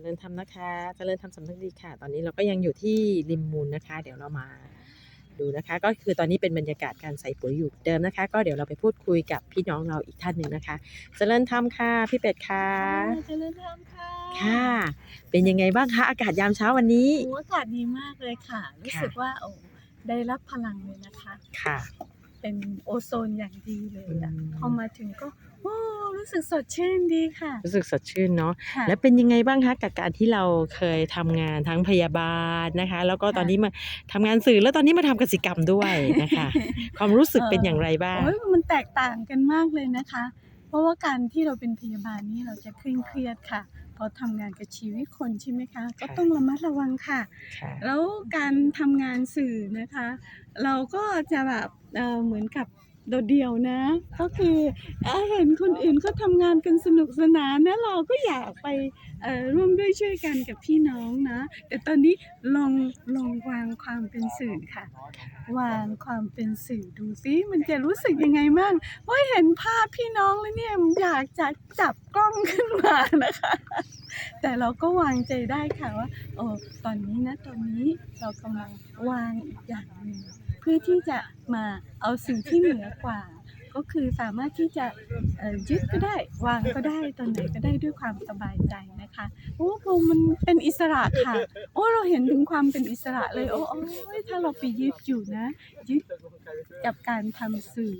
จริญธรรมนะคะเจริญธรรมสำนึกดีค่ะ ตอนนี้เราก็ยังอยู่ที่ริมมูลนะคะ เดี๋ยวเรามาดูนะคะ ก็คือตอนนี้เป็นบรรยากาศการใส่ปุ๋ยอยู่เดิมนะคะ ก็เดี๋ยวเราไปพูดคุยกับพี่น้องเราอีกท่านหนึ่งนะคะเจริญธรรมค่ะพี่เป็ดค่ะเจริญธรรมค่ะค่ะ เป็นยังไงบ้างคะอากาศยามเช้าวันนี้โอ้อากาศดีมากเลยค่ะ รู้สึกว่าโอ้ได้รับพลังเลยนะคะ ค่ะ เป็นโอโซนอย่างดีเลยอะอืมพอมาถึงก็โอ้ รู้สึกสดชื่นดีค่ะ รู้สึกสดชื่นเนาะค่ะ แล้วเป็นยังไงบ้างคะกับการที่เราเคยทำงานทั้งพยาบาลนะคะ แล้วก็ค่ะตอนนี้มาทำงานสื่อแล้วตอนนี้มาทำกสิกรรมด้วยนะคะ ความรู้สึกเป็นอย่างไรบ้าง โอ้ยมันแตกต่างกันมากเลยนะคะ เพราะว่าการที่เราเป็นพยาบาลนี่เราจะเคร่งเครียดค่ะ เพราะทำงานกับชีวิตคนใช่ไหมคะ ก็ค่ะ ต้องระมัดระวังค่ะ ค่ะ แล้วการทำงานสื่อนะคะ เราก็จะแบบเอ่อเหมือนกับ โดดเดี่ยวนะก็คือเห็นคนอื่นเขาทำงานกันสนุกสนานนะเราก็อยากไปร่วมด้วยช่วยกันกับพี่น้องนะ แต่ตอนนี้ลองลองวางความเป็นสื่อค่ะ วางความเป็นสื่อดูซิมันจะรู้สึกยังไงมั่งเพราะเห็นภาพพี่น้องแล้วเนี่ยอยากจะจับกล้องขึ้นมานะคะ แต่เราก็วางใจได้ค่ะว่าโอ้ตอนนี้นะตอนนี้เรากำลังวางอีกอย่างหนึ่ง พื่อที่จะมาเอาสิ่งที่เหนือกว่า ก็คือสามารถที่จะเอ่อยึดก็ได้วางก็ได้ตอนไหนก็ได้ด้วยความสบายใจนะคะโอ้พอมันเป็นอิสระค่ะ โอ้เราเห็นถึงความเป็นอิสระเลย โอ้โอ้ยถ้าเราไปยึดอยู่นะ ยึดกับการทำสื่อ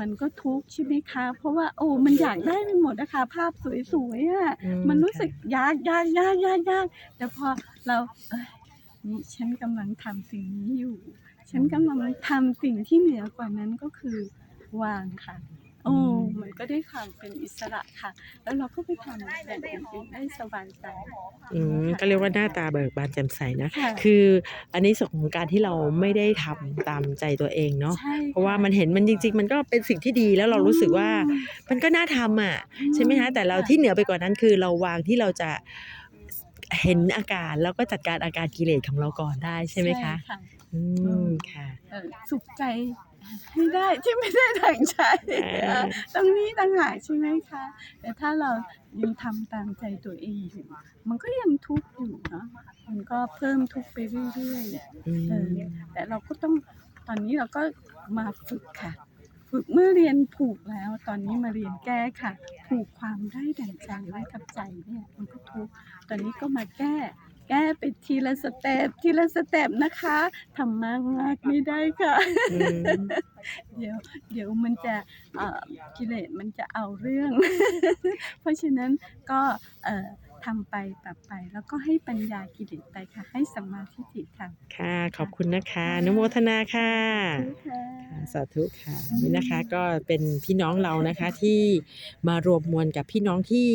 มันก็ทุกข์ใช่ไหมคะ เพราะว่าโอ้ มันอยากได้ไปหมดนะคะ ภาพสวยๆอะอืมันรู้สึกยากยากยากยากยากแต่พอเราเอ้ย นี่ฉันกำลังทำสิ่งนี้อยู่ ฉันกำลังทำสิ่งที่เหนือกว่านั้นก็คือวางค่ะ โอ้มันก็ได้ความเป็นอิสระค่ะ แล้วเราก็ไปทำอย่างอื่นๆได้สบายใจ อืมก็เรียกว่าหน้าตาเบิกบานแจ่มใสนะ ค่ะ คืออันนี้ส่วนของการที่เราไม่ได้ทำตามใจตัวเองเนาะ ใช่เพราะว่ามันเห็นมันจริง ๆ มันก็เป็นสิ่งที่ดีแล้วเรารู้สึกว่ามันก็น่าทำอะ ใช่ไหมคะแต่เราที่เหนือไปกว่านั้นคือเราวางที่เราจะ เห็นอาการแล้วก็จัดการอาการกิเลสของเราก่อนได้ใช่ไหมคะค่ะอืมค่ะเอ่อสุขใจให้ได้ที่ไม่ได้ดังใจอ่าตรงนี้ต่างหากใช่ไหมคะ แต่ถ้าเรายังทำตามใจตัวเองอยู่มันก็ยังทุกข์อยู่เนาะมันก็เพิ่มทุกข์ไปเรื่อยๆอืเอมอแต่เราก็ต้องตอนนี้เราก็มาฝึกค่ะ ฝึกเมื่อเรียนผูกแล้ว ตอนนี้มาเรียนแก้ค่ะ ผูกความได้ดั่งใจไว้กับใจเนี่ยมันก็ทุกข์ต อนนี้ก็มาแก้ แก้ไปทีละสเต็ปทีละสเต็ปนะคะทำมากมากไม่ได้ค่ะอืมเดี๋ยวเดี๋ยวมันจะเอ่อกิเลสมันจะเอาเรื่อง เพราะฉะนั้นก็เอ่อทำไปปรับไปแล้วก็ให้ปัญญากิเลสไปค่ะ ให้สัมมาทิฏฐิค่ะ ค่ะ ขอบคุณนะคะอนุโมทนาค่ะค่ะค่ะ สาธุค่ะนี่นะคะก็เป็นพี่น้องเรานะคะที่มารวมมวลกับพี่น้องที่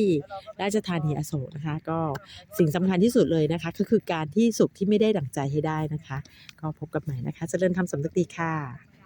ราชธานีอโศกนะคะ ก็สิ่งสำคัญที่สุดเลยนะคะ ก็คือการที่สุขที่ไม่ได้ดั่งใจให้ได้นะคะ ก็พบกันใหม่นะคะเจริญธรรมสำนึกดีค่ะ